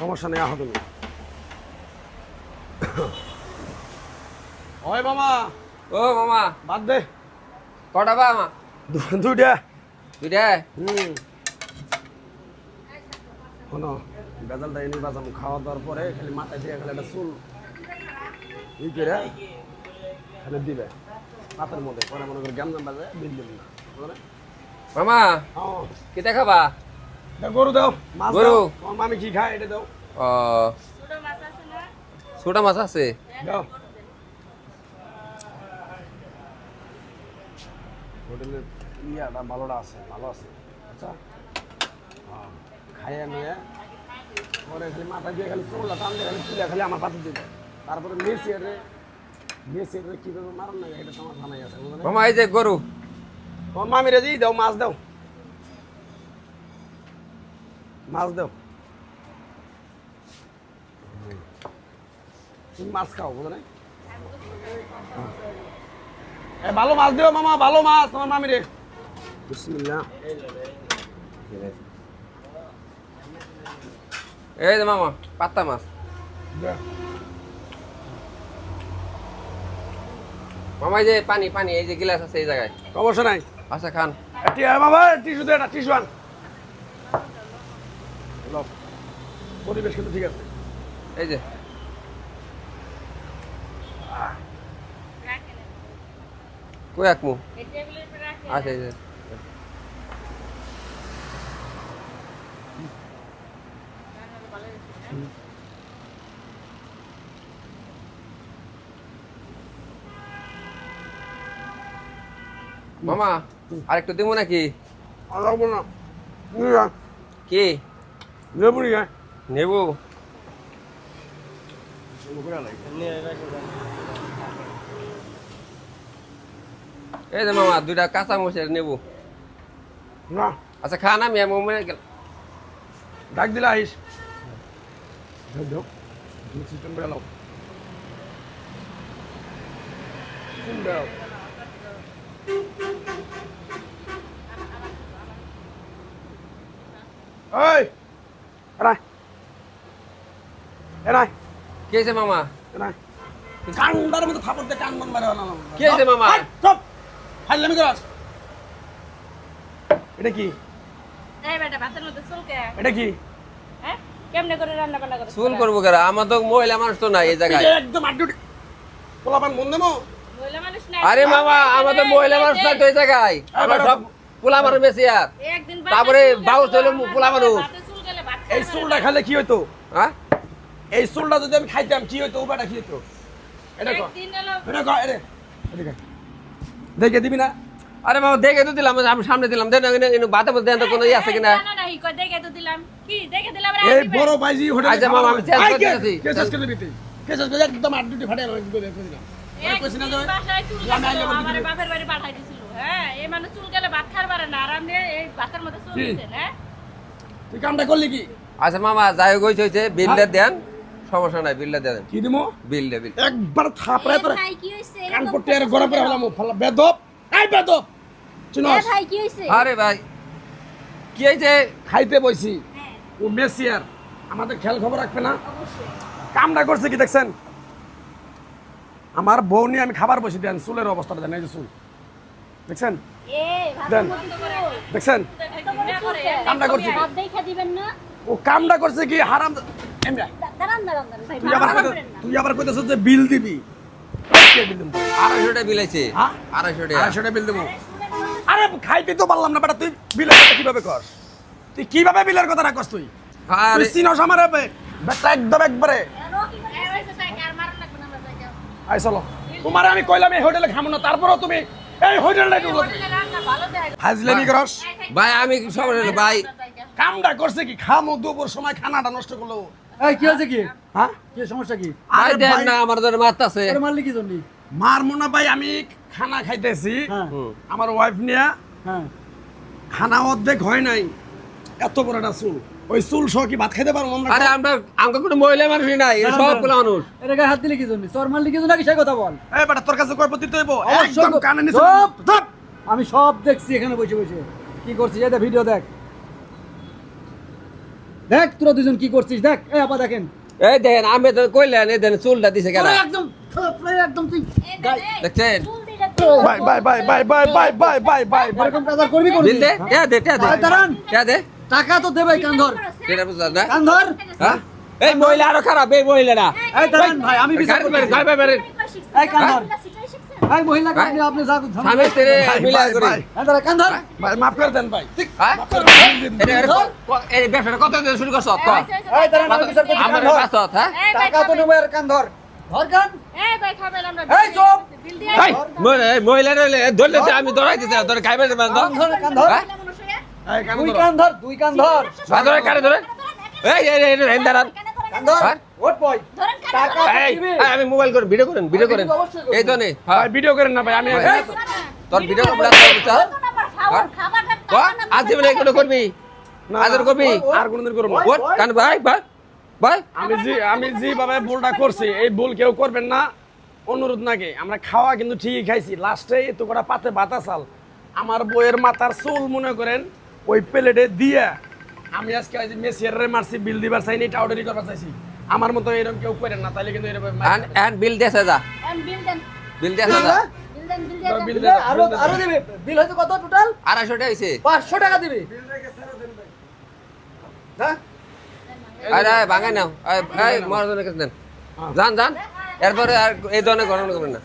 সমস্যা নেই আহ তুমি ওই মামা। ও মামা। বাদ দে। কটা বা মা? দু- দুইটা। দুইটা? হুম। শোনো বেজালটা এনে বাজাম খাওয়া দাওয়ার পরে খালি মাথায় দিয়ে খালি একটা চুল ই করে খালি দিবে। পাতের মধ্যে পরে মনে করে জ্ঞান বাজে বিল দিবেন না। মামা হ্যাঁ। কিতা খাবা? গরু দাও। মাছ গরু। মামি কি খায় এটা দাও। ছোটা মাছ আছে? দাও। হোটেলের ইয়াটা ভালোটা আছে ভালো আছে। আচ্ছা। খাইয়ে নিয়ে পরে খালি মাথা দিয়ে খালি চুলটা টান দিয়ে খালি তুলে খালি আমার পাতে দিবে তারপরে মেসিয়ারে মেসিয়ারে কীভাবে মারুন না এটা তোমার জানাই আছে এই যে গরু। মামিরে দিই দাও মাছ দাও। মাছ দাও। তুমি মাছ খাও বুঝলে এ ভালো মাছ দিও মামা ভালো মাছ তোমার মামিরে বিসমিল্লাহ। এই যে মামা পাত্তা মাছ। দে। মামা এই যে পানি পানি এই যে গিলাস আছে এই জায়গায়। সমস্যা নাই। আচ্ছা খান। বাবা টিস্যু দে একটা টিস্যু আন। পরিবেশ কিন্তু ঠিক আছে। এই যে। কই আঁকমু? আচ্ছা এই যে। মামা আরেকটু দিব নাকি? লাগবো না। কি? লেবু নিয়ে। নেব এই যে মামা দুইটা কাঁচা মরিচের নেব না আচ্ছা খান আমি আমি মনে গেল ডাক দিলে আইস সিস্টেম বেড়াও সিস্টেম বেড়াও এই এরাই এরাই কি মামা? এরাই কান্দার মতো থাপড় দিয়ে কান মন মারে না কি হয়েছে মামা? চুপ! ফাইলামি করাস। এটা কি? এই বেটা ভাতের মধ্যে চুলকে এটা কি? হ্যাঁ? কেমনে করে রান্না বান্না করে চুল করব কেন আমার তো মহিলা মানুষ তো নাই এই জায়গায়। একদম আড্ডুটি পোলাপান মন দেবো মহিলা মানুষ না আরে মামা আমার তো মহিলা মানুষ নাই তো এই জায়গায়। আমার সব পোলা মানুষ বেশি আর একদিন তারপরে বাউল চলে পোলা মানুষ চুল এই চুলটা খেলে কি হইতো? হ্যাঁ এই চুলটা যদি আমি খাইতাম কি হইতো? উপাটা কি হইতো? এটা কর। কর দেখে দিবি না? আরে মামা দেখে তো দিলাম আমি সামনে দিলাম। দেন বাতে মধ্যে দেন তো কোনো ই আছে কিনা? না না হি কই দেখে তো দিলাম। কি দেখে দিলাম এই বড় বাইজি হোটেলে আচ্ছা, মামা, আমি চেঞ্জ করে দিতেছি। কে করে দিবি কে চেঞ্জ করে একদম ফাটে দিলাম যে বাসায় চুল আমি বলতে আমার বাপের বাড়ি পাঠাই দিছিল হ্যাঁ? এই মানুষ চুল গেলে ভাত খার পারে না আর আপনি এই ভাতের মধ্যে চুল হ্যাঁ? তুই কামটা করলি কি? আচ্ছা মামা যাই হয়েছে হয়েছে বিলটা দেন। সমস্যা নাই বিলটা দেন। কি দিমু? বিল দে বিল একবার থাপড়ে তোরে। ভাই কি হইছে? কান পট্টি আর গড়া পড়ে হলাম ফালা বেদব। এই বেদব! চিনস? ভাই কি হইছে? আরে ভাই কি হয়েছে খাইতে বইছি। হ্যাঁ। ও মেসি আর। আমাদের খেয়াল খবর রাখবে না? অবশ্যই। কামটা করছে কি দেখছেন? আমার বউ নিয়ে আমি খাবার বসে দেন চুলের অবস্থাটা দেন এই যে চুল। দেখছেন? দেন। করে দেখছেন? না কামটা করছে। ভাত দেখা দিবেন না। ও কামটা করছে কি হারাম তুই আবার কইতেছ যে বিল দিবি। কে বিল দিবো বিল আছে। হ্যাঁ? আড়াইশো টাকা। আড়াইশো টাকা বিল দেবো। আরে খাইতে তো পারলাম না বেটা তুই বিলের কথা কীভাবে কর তুই কীভাবে বিলের কথা রাখস তুই তুই? আরে চিনস আমার বেটা একদম একবারে। আই চলো। তোমার আমি কইলাম এই হোটেলে খামো না তারপরও তুমি এই হোটেলটা করস? ভাই আমি নেই ভাই কামটা করছে কি? খামো দুপুর সময় খানাটা নষ্ট করল। এই কি হয়েছে কি? হ্যাঁ? কি সমস্যা কি? আরে দেন না আমার ধরে মারতাছে। তোর মারলি কি জন্য? মার মনে ভাই আমি খানা খাইতেছি। হ্যাঁ। আমার ওয়াইফ নিয়ে হ্যাঁ। খানা অর্ধেক হয় নাই। এত বড় একটা চুল। ওই চুল সহ কি ভাত খাইতে পারব আমরা আরে আমরা আমাকে কোনো মহিলা মানুষই নাই এরা সব পোলা মানুষ এটা গায়ে হাত দিলে কি জন্য? তোর মারলি কি জন্য? নাকি সে কথা বল? এই বেটা তোর কাছে কয় প্রতি তৈব একদম কানে নিছে চুপ, চুপ। আমি সব দেখছি এখানে বসে বসে। কি করছিস? এটা ভিডিও দেখ। দেখ তোরা দুজন কি করছিস দেখ এই আপা দেখেন। এই দেখেন আমি তো কইলেন এই দেখেন চুলটা দিছে কেন একদম একদম তুই দেখছেন? Bye bye bye bye bye bye bye bye bye bye এরকম কাজ করবি দে টিয়া দে দে। দাঁড়ান। টিয়া দে। টাকা তো দেবে কান ধর এটা না কানধর হ্যাঁ? এই মহিলা আরও খারাপ এই মহিলাটা এই দাঁড়ান ভাই আমি বিচার মেরে, করতেছি। গাড়ি এই কান ধর এই মহিলা আপনি আপনি যা স্বামী স্ত্রী মিলা করে। আন্দরে কান্দর ভাই মাফ করে দেন ভাই। ঠিক। হ্যাঁ? মাফ করে দেন। এই কত দিয়ে শুরু করছ? তো এই তারা না বিচার করছ আমার কাছে হ্যাঁ? টাকা তো নেব আর কান্দর ধরগান এই ভাই খাবেন আমরা এই চুপ। এই মহিলা ধরলে আমি ধরাই দিছি ধরে খাইবে না। কান্দর কান্দর হ্যাঁ? দুই কান ধর দুই কান ধর। ধরে কারে ধরে। এই এই এই দাঁড়ান। হ্যাঁ? এই আমি মোবাইল করেন ভিডিও করেন। ভিডিও করেন এই তো নেই হ্যাঁ। ভিডিও করেন না ভাই আমি তোর ভিডিও করা তো ক আজ জীবনে এগুলো করবি? না, করবি? আর কোনদিন করব কান ভাই ভাই ভাই আমি যে আমি যেভাবে ভুলটা করছি এই ভুল কেউ করবেন না। অনুরোধ নাকি আমরা খাওয়া কিন্তু ঠিকই খাইছি। লাস্টে এত কটা পাতে বাতাসাল আমার বইয়ের মাথার চুল মনে করেন ওই প্লেটে দিয়ে আমি আজকে ওই যে মেসিয়ারে মারছি বিল দিবার চাইনি এটা অর্ডারই করবার চাইছি। আমার মতো এরকম কেউ করেন না তাহলে কিন্তু এরকম এন্ড বিল দেছে যা। বিল দেছে যা। বিল দিবে, আরও আরও দিবে। বিল হয়তো কত টোটাল আড়াইশো টাকা হয়েছে। পাঁচশো টাকা দিবে। হ্যাঁ? আরে ভাঙাই নাও। এই কাছে দেন। যান যান। এরপরে আর এই ধরনের ঘটনা করবেন না।